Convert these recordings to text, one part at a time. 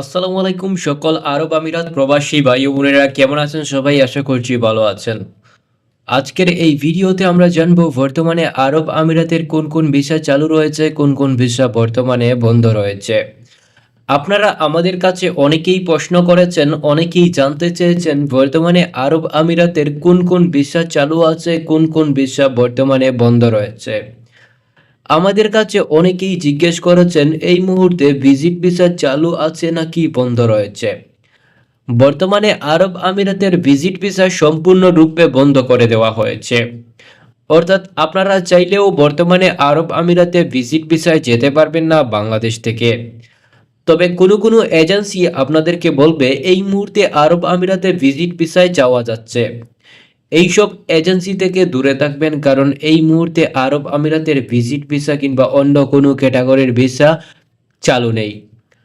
আসসালামু আলাইকুম, সকল আরব আমিরাত প্রবাসী ভাই বোনেরা, কেমন আছেন সবাই? আশা করছি ভালো আছেন। আজকের এই ভিডিওতে আমরা জানব, বর্তমানে আরব আমিরাতের কোন কোন ভিসা চালু রয়েছে, কোন কোন ভিসা বর্তমানে বন্ধ রয়েছে। আপনারা আমাদের কাছে অনেকেই প্রশ্ন করেছেন, অনেকেই জানতে চেয়েছেন, বর্তমানে আরব আমিরাতের কোন কোন ভিসা চালু আছে, কোন কোন ভিসা বর্তমানে বন্ধ রয়েছে। আমাদের কাছে অনেকেই জিজ্ঞেস করেছেন, এই মুহূর্তে ভিজিট ভিসা চালু আছে নাকি বন্ধ রয়েছে? বর্তমানে আরব আমিরাতের ভিজিট ভিসা সম্পূর্ণরূপে বন্ধ করে দেওয়া হয়েছে। অর্থাৎ আপনারা চাইলেও বর্তমানে আরব আমিরাতে ভিজিট ভিসায় যেতে পারবেন না বাংলাদেশ থেকে। তবে কোনো কোনো এজেন্সি আপনাদেরকে বলবে, এই মুহূর্তে আরব আমিরাতে ভিজিট ভিসায় যাওয়া যাচ্ছে। এইসব এজেন্সি থেকে দূরে থাকবেন, কারণ এই মুহূর্তে আরব আমিরাতের ভিজিট ভিসা কিংবা অন্য কোনো ক্যাটাগরির ভিসা চালু নেই।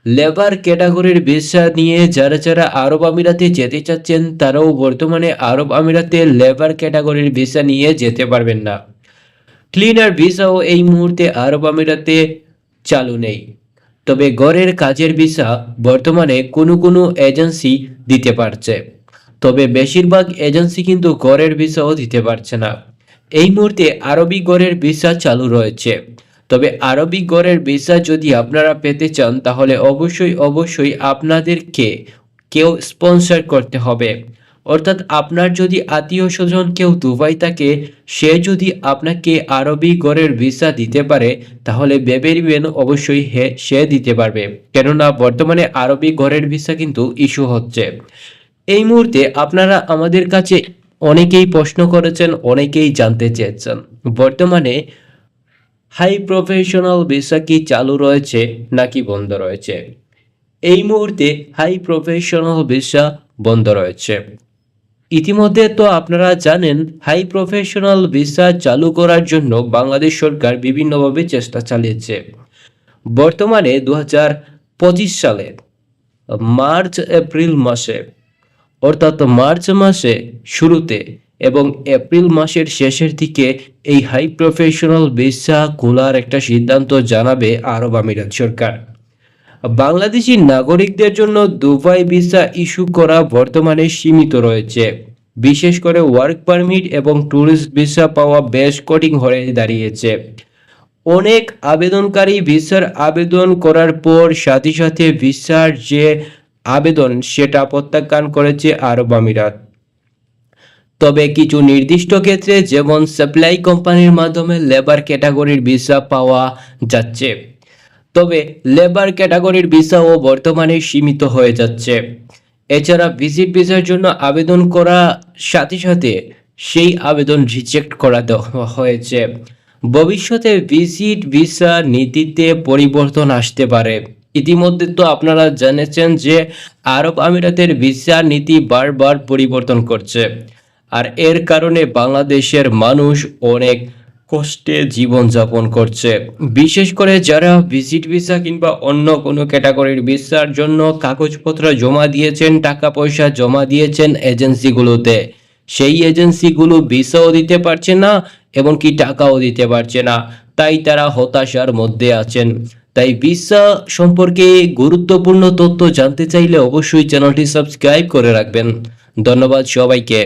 লেবার ক্যাটাগরির ভিসা নিয়ে যারা যারা আরব আমিরাতে যেতে চাচ্ছেন, তারাও বর্তমানে আরব আমিরাতে লেবার ক্যাটাগরির ভিসা নিয়ে যেতে পারবেন না। ক্লিনার ভিসাও এই মুহূর্তে আরব আমিরাতে চালু নেই। তবে গড়ের কাজের ভিসা বর্তমানে কোনো কোনো এজেন্সি দিতে পারছে। তবে বেশিরভাগ এজেন্সি কিন্তু গড়ের ভিসাও দিতে পারছে না। এই মুহূর্তে আরবি গড়ের ভিসা চালু রয়েছে। তবে আরবি গড়ের ভিসা যদি আপনারা পেতে চান, তাহলে অবশ্যই অবশ্যই আপনাদেরকে কেউ স্পন্সর করতে হবে। অর্থাৎ আপনার যদি আত্মীয় স্বজন কেউ দুবাই থাকে, সে যদি আপনাকে আরবি গড়ের ভিসা দিতে পারে, তাহলে ভেবে নেবেন অবশ্যই হে, সে দিতে পারবে। কেননা, বর্তমানে আরবি গড়ের ভিসা কিন্তু ইস্যু হচ্ছে। এই মুহূর্তে আপনারা আমাদের কাছে অনেকেই প্রশ্ন করেছেন, অনেকেই জানতে চেয়েছেন। বর্তমানে হাই প্রফেশনাল ভিসা কি চালু রয়েছে নাকি বন্ধ রয়েছে? এই মুহূর্তে হাই প্রফেশনাল ভিসা বন্ধ রয়েছে। ইতিমধ্যে তো আপনারা জানেন হাই প্রফেশনাল ভিসা চালু করার জন্য বাংলাদেশ সরকার বিভিন্নভাবে চেষ্টা চালিয়েছে। বর্তমানে দু সালে, মার্চ, এপ্রিল মাসে অর্থাৎ মার্চ মাসে শুরুতে এবং এপ্রিল মাসের শেষের দিকে এই হাই প্রফেশনাল ভিসা খোলার একটা সিদ্ধান্ত জানাবে আরব আমিরাত সরকার। বাংলাদেশি নাগরিকদের জন্য দুবাই ভিসা ইস্যু করা বর্তমানে সীমিত রয়েছে। বিশেষ করে ওয়ার্ক পারমিট এবং ট্যুরিস্ট ভিসা পাওয়া বেশ কঠিন হয়ে দাঁড়িয়েছে। অনেক আবেদনকারী ভিসার আবেদন করার পর সাথে সাথে ভিসার যে আবেদন সেটা প্রত্যাখ্যান করেছে আরব আমিরাত। তবে কিছু নির্দিষ্ট ক্ষেত্রে যেমন সাপ্লাই কোম্পানির মাধ্যমে লেবার ক্যাটাগরির ভিসা পাওয়া যাচ্ছে, তবে লেবার ক্যাটাগরির ভিসাও বর্তমানে সীমিত হয়ে যাচ্ছে। এছাড়া ভিজিট ভিসার জন্য আবেদন করা সাথে সাথে সেই আবেদন রিজেক্ট করা দেওয়া হয়েছে। ভবিষ্যতে ভিজিট ভিসা নীতিতে পরিবর্তন আসতে পারে। ইতিমধ্যে তো আপনারা জেনেছেন যে আরব আমিরাতের ভিসা নীতি বারবার পরিবর্তন করছে। আর এর কারণে বাংলাদেশের মানুষ অনেক কষ্টে জীবনযাপন করছে। বিশেষ করে যারা ভিজিট ভিসা কিংবা অন্য কোনো ক্যাটাগরির ভিসার জন্য কাগজপত্র জমা দিয়েছেন টাকা পয়সা জমা দিয়েছেন এজেন্সিগুলোতে, সেই এজেন্সিগুলো ভিসাও দিতে পারছে না, এমনকি টাকাও দিতে পারছে না। তাই তারা হতাশার মধ্যে আছেন। তাই ভিসা সম্পর্কে গুরুত্বপূর্ণ তথ্য জানতে চাইলে অবশ্যই চ্যানেলটি সাবস্ক্রাইব করে রাখবেন। ধন্যবাদ সবাইকে।